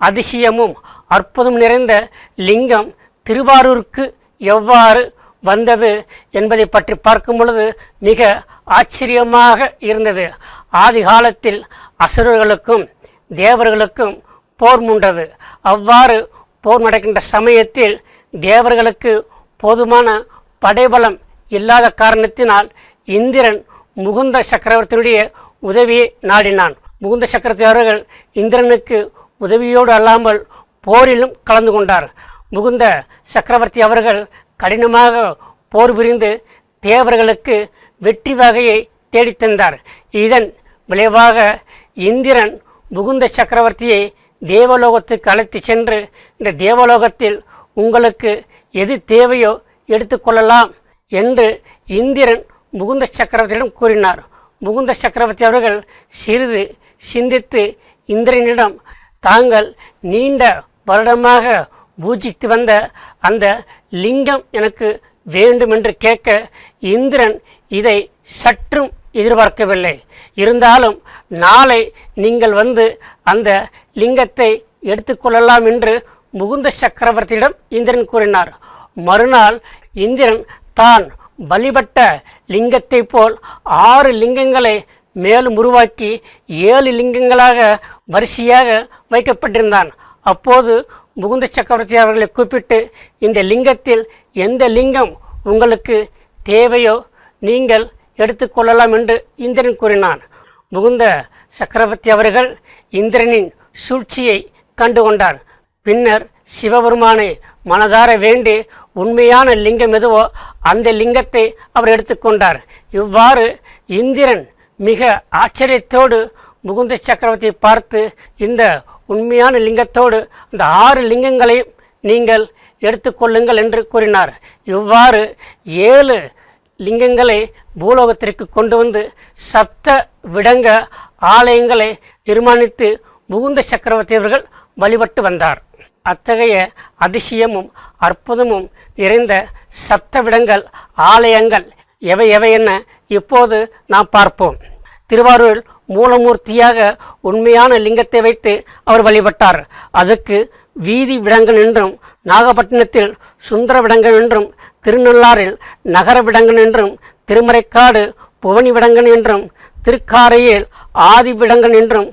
அதிசயமும் அற்புதம் நிறைந்த லிங்கம் திருவாரூருக்கு எவ்வாறு வந்தது என்பதை பற்றி பார்க்கும் பொழுது மிக ஆச்சரியமாக இருந்தது. ஆதி காலத்தில் அசுரர்களுக்கும் தேவர்களுக்கும் போர் மூண்டது. அவ்வாறு போர் நடக்கின்ற சமயத்தில் தேவர்களுக்கு போதுமான படைபலம் இல்லாத காரணத்தினால் இந்திரன் முகுந்த சக்கரவர்த்தியினுடைய உதவியை நாடினான். முகுந்த சக்கரவர்த்தி அவர்கள் இந்திரனுக்கு உதவியோடு அல்லாமல் போரிலும் கலந்து கொண்டார். முகுந்த சக்கரவர்த்தி அவர்கள் கடினமாக போர் புரிந்து தேவர்களுக்கு வெற்றி வகையை தேடித்தந்தார் இதன் விளைவாக இந்திரன் முகுந்த சக்கரவர்த்தியை தேவலோகத்துக்கு அழைத்து சென்று இந்த தேவலோகத்தில் உங்களுக்கு எது தேவையோ எடுத்துக்கொள்ளலாம் என்று இந்திரன் முகுந்த சக்கரவர்த்தியிடம் கூறினார். முகுந்த சக்கரவர்த்தி அவர்கள் சிறிது சிந்தித்து இந்திரனிடம் தாங்கள் நீண்ட வருடமாக பூஜித்து வந்த அந்த லிங்கம் எனக்கு வேண்டும் என்று கேட்க இந்திரன் இதை சற்றும் எதிர்பார்க்கவில்லை. இருந்தாலும் நாளை நீங்கள் வந்து அந்த லிங்கத்தை எடுத்துக்கொள்ளலாம் என்று முகுந்த சக்கரவர்த்தியிடம் இந்திரன் கூறினார். மறுநாள் இந்திரன் தான் வழிபட்ட லிங்கத்தை போல் ஆறு லிங்கங்களை மேலும் உருவாக்கி ஏழு லிங்கங்களாக வரிசையாக வைக்கப்பட்டிருந்தான். அப்போது முகுந்த சக்கரவர்த்தி அவர்களை கூப்பிட்டு இந்த லிங்கத்தில் எந்த லிங்கம் உங்களுக்கு தேவையோ நீங்கள் எடுத்துக்கொள்ளலாம் என்று இந்திரன் கூறினான். முகுந்த சக்கரவர்த்தி அவர்கள் இந்திரனின் சூழ்ச்சியை கண்டு கொண்டார் பின்னர் சிவபெருமானை மனதார வேண்டி உண்மையான லிங்கம் எதுவோ அந்த லிங்கத்தை அவர் எடுத்துக்கொண்டார் இவ்வாறு இந்திரன் மிக ஆச்சரியத்தோடு முகுந்த சக்கரவர்த்தியை பார்த்து இந்த உண்மையான லிங்கத்தோடு அந்த ஆறு லிங்கங்களையும் நீங்கள் எடுத்துக்கொள்ளுங்கள் என்று கூறினார். இவ்வாறு ஏழு லிங்கங்களை பூலோகத்திற்கு கொண்டு வந்து சப்த விடங்க ஆலயங்களை நிர்மாணித்து முகுந்த சக்கரவர்த்தி அவர்கள் வழிபட்டு வந்தார். அத்தகைய அதிசயமும் அற்புதமும் நிறைந்த சப்த விடங்கள் ஆலயங்கள் எவை எவை என்ன இப்போது நாம் பார்ப்போம். திருவாரூரில் மூலமூர்த்தியாக உண்மையான லிங்கத்தை வைத்து அவர் வழிபட்டார். அதுக்கு வீதி விடங்கன் என்றும் நாகப்பட்டினத்தில் சுந்தர விடங்கன் என்றும் திருநள்ளாறில் நகர விடங்கன் என்றும் திருமறைக்காடு புவனி விடங்கன் என்றும் திருக்காரையில் ஆதி விடங்கன் என்றும்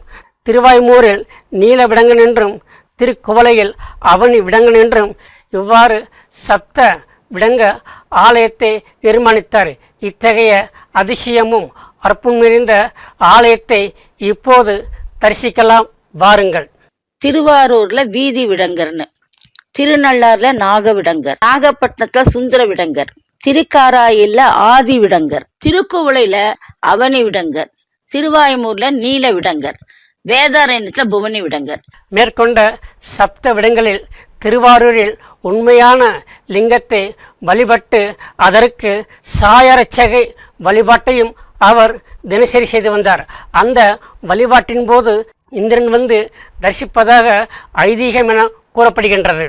திருவாய்மூரில் நீல விடங்கன் என்றும் திருக்குவளையில் அவனி விடங்கன் என்றும் இவ்வாறு சப்த விடங்க ஆலயத்தை நிர்மாணித்தார். இத்தகைய அதிசயமும் அற்புதம் நிறைந்த ஆலயத்தை இப்போது தரிசிக்கலாம். வாருங்கள். திருவாரூர்ல வீதி விடங்கர்னு. திருநள்ளாறுல நாக விடங்கர் நாகப்பட்டினத்துல சுந்தர விடங்கர் திருக்காராயில்ல ஆதி விடங்கர் திருக்குவளையில அவனி விடங்கர் திருவாய்மூர்ல நீல விடங்கர் வேதாரண்யத்துல புவனி விடங்கர் மேற்கொண்ட சப்த விடங்களில் திருவாரூரில் உண்மையான லிங்கத்தை வழிபட்டு அதற்கு சாயரட்சகை வழிபாட்டையும் அவர் தினசரி செய்து வந்தார். அந்த வழிபாட்டின் போது இந்திரன் வந்து தரிசிப்பதாக ஐதீகம் என கூறப்படுகின்றது.